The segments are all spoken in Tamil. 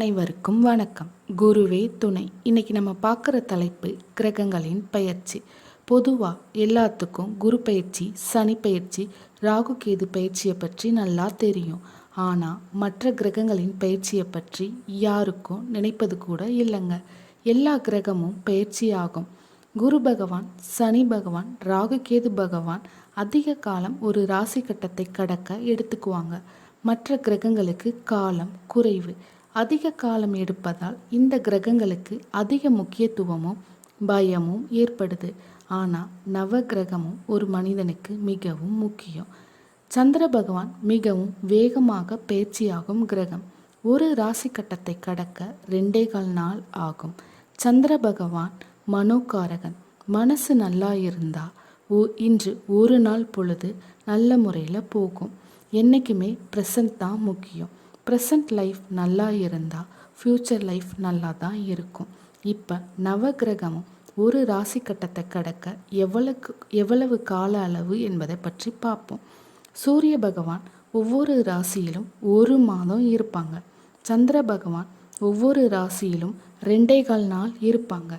அனைவருக்கும் வணக்கம். குருவே துணை. இன்னைக்கு நம்ம பார்க்குற தலைப்பு கிரகங்களின் பயிற்சி. பொதுவாக எல்லாத்துக்கும் குரு பயிற்சி சனி பயிற்சி ராகு கேது பயிற்சியை பற்றி நல்லா தெரியும். ஆனால் மற்ற கிரகங்களின் பயிற்சியை பற்றி யாருக்கும் நினைப்பது கூட இல்லைங்க. எல்லா கிரகமும் பயிற்சி ஆகும் குரு பகவான் சனி பகவான் ராகு கேது பகவான் அதிக காலம் ஒரு ராசி கட்டத்தை கடக்க எடுத்துக்குவாங்க. மற்ற கிரகங்களுக்கு காலம் குறைவு. அதிக காலம் எடுப்பதால் இந்த கிரகங்களுக்கு அதிக முக்கியத்துவமும் பயமும் ஏற்படுது. ஆனால் நவ கிரகமும் ஒரு மனிதனுக்கு மிகவும் முக்கியம். சந்திர பகவான் மிகவும் வேகமாக பயிற்சியாகும் கிரகம். ஒரு ராசி கட்டத்தை கடக்க ரெண்டே கால் நாள் ஆகும். சந்திர பகவான் மனோகாரகன். மனசு நல்லா இருந்தால் ஓ இன்று ஒரு நாள் பொழுது நல்ல முறையில் போகும். என்றைக்குமே ப்ரெசன்ட் தான் முக்கியம். ப்ரெசன்ட் லைஃப் நல்லா இருந்தால் ஃப்யூச்சர் லைஃப் நல்லா தான் இருக்கும். இப்போ நவகிரகமும் ஒரு ராசி கட்டத்தை கடக்க எவ்வளவு எவ்வளவு கால அளவு என்பதை பற்றி பார்ப்போம். சூரிய பகவான் ஒவ்வொரு ராசியிலும் ஒரு மாதம் இருப்பாங்க. சந்திர பகவான் ஒவ்வொரு ராசியிலும் ரெண்டே கால் நாள் இருப்பாங்க.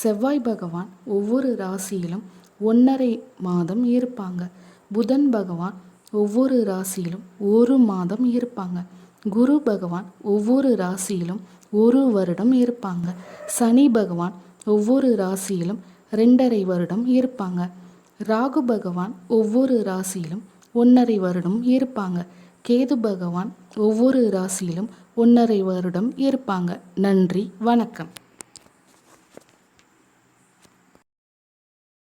செவ்வாய் பகவான் ஒவ்வொரு ராசியிலும் ஒன்றரை மாதம் இருப்பாங்க. புதன் பகவான் ஒவ்வொரு ராசியிலும் ஒரு மாதம் இருப்பாங்க. குரு பகவான் ஒவ்வொரு ராசியிலும் ஒரு வருடம் இருப்பாங்க. சனி பகவான் ஒவ்வொரு ராசியிலும் ரெண்டரை வருடம் இருப்பாங்க. ராகு பகவான் ஒவ்வொரு ராசியிலும் ஒன்றரை வருடம் இருப்பாங்க. கேது பகவான் ஒவ்வொரு ராசியிலும் ஒன்றரை வருடம் இருப்பாங்க. நன்றி வணக்கம்.